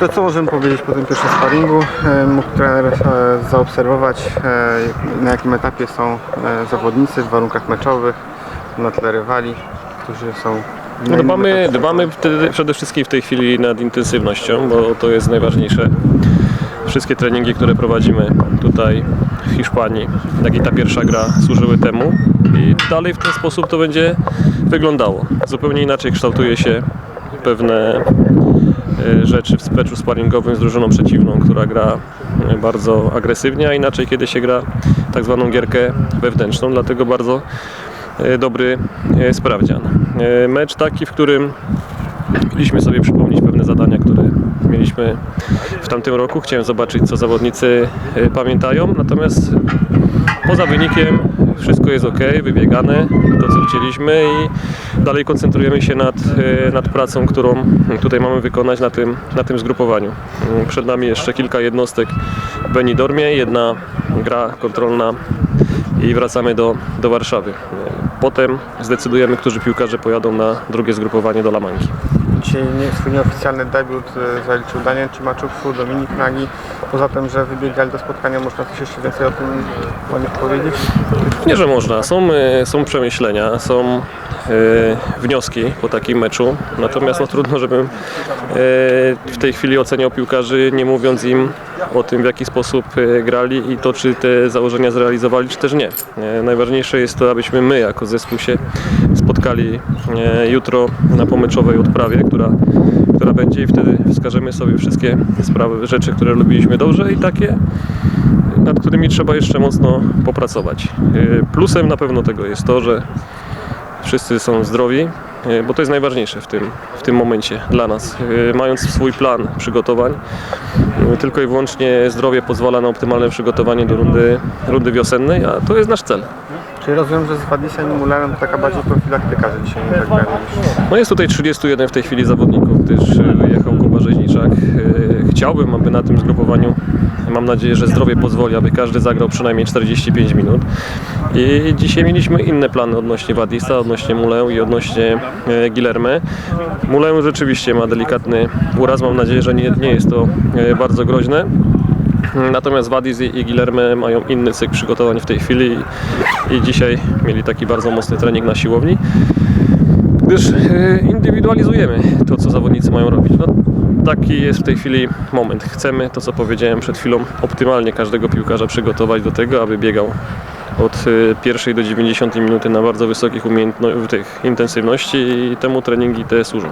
to co możemy powiedzieć po tym pierwszym sparingu? E, Mógł trener e, zaobserwować e, na jakim etapie są zawodnicy w warunkach meczowych na tle rywali, którzy są No, dbamy, dbamy wtedy, przede wszystkim w tej chwili nad intensywnością, bo to jest najważniejsze. Wszystkie treningi, które prowadzimy tutaj w Hiszpanii, jak i ta pierwsza gra służyły temu i dalej w ten sposób to będzie wyglądało. Zupełnie inaczej kształtuje się pewne rzeczy w meczu sparingowym z drużyną przeciwną, która gra e, bardzo agresywnie, a inaczej kiedy się gra tak zwaną gierkę wewnętrzną, dlatego bardzo e, dobry e, sprawdzian. E, Mecz taki, w którym mieliśmy sobie przypomnieć pewne zadania, które mieliśmy w tamtym roku. Chciałem zobaczyć, co zawodnicy e, pamiętają, natomiast poza wynikiem wszystko jest ok, wybiegane, to co chcieliśmy i dalej koncentrujemy się nad, e, nad pracą, którą tutaj mamy wykonać na tym, na tym zgrupowaniu. Przed nami jeszcze kilka jednostek w Benidormie, jedna gra kontrolna i wracamy do, do Warszawy. Potem zdecydujemy, którzy piłkarze pojadą na drugie zgrupowanie do Lamanki. Dzisiaj nie, swój nieoficjalny debiut e, zaliczył Daniel Cimaczuk, Dominik Nagi. Poza tym, że wybiegali do spotkania, można coś jeszcze więcej o tym o nich powiedzieć? Nie, że można. Są, e, są przemyślenia, są wnioski po takim meczu. Natomiast no, trudno, żebym e, w tej chwili oceniał piłkarzy, nie mówiąc im o tym, w jaki sposób e, grali i to, czy te założenia zrealizowali, czy też nie. E, najważniejsze jest to, abyśmy my jako zespół się spotkali e, jutro na pomeczowej odprawie, która, która będzie i wtedy wskażemy sobie wszystkie sprawy, rzeczy, które robiliśmy dobrze i takie, nad którymi trzeba jeszcze mocno popracować. E, Plusem na pewno tego jest to, że wszyscy są zdrowi, e, bo to jest najważniejsze w tym, w tym momencie dla nas. E, Mając swój plan przygotowań, e, tylko i wyłącznie zdrowie pozwala na optymalne przygotowanie do rundy, rundy wiosennej, a to jest nasz cel. Czyli rozumiem, że z Wadisem i Mulerem to taka bardziej profilaktyka, że dzisiaj nie zagrali. No jest tutaj 31 w tej chwili zawodników, gdyż e, wyjechał Kuba Rzeźniczak. E, Chciałbym, aby na tym zgrupowaniu, mam nadzieję, że zdrowie pozwoli, aby każdy zagrał przynajmniej 45 minut. I dzisiaj mieliśmy inne plany odnośnie Wadisa, odnośnie Mulę i odnośnie e, Gilermy. Mulę rzeczywiście ma delikatny uraz, mam nadzieję, że nie, nie jest to bardzo groźne. Natomiast Wadis i Guilherme mają inny cykl przygotowań w tej chwili i, dzisiaj mieli taki bardzo mocny trening na siłowni gdyż e, indywidualizujemy to, co zawodnicy mają robić. No, taki jest w tej chwili moment. Chcemy, to co powiedziałem przed chwilą, optymalnie każdego piłkarza przygotować do tego, aby biegał od e, pierwszej do 90 minuty na bardzo wysokich umiejętnościach, intensywności i temu treningi te służą.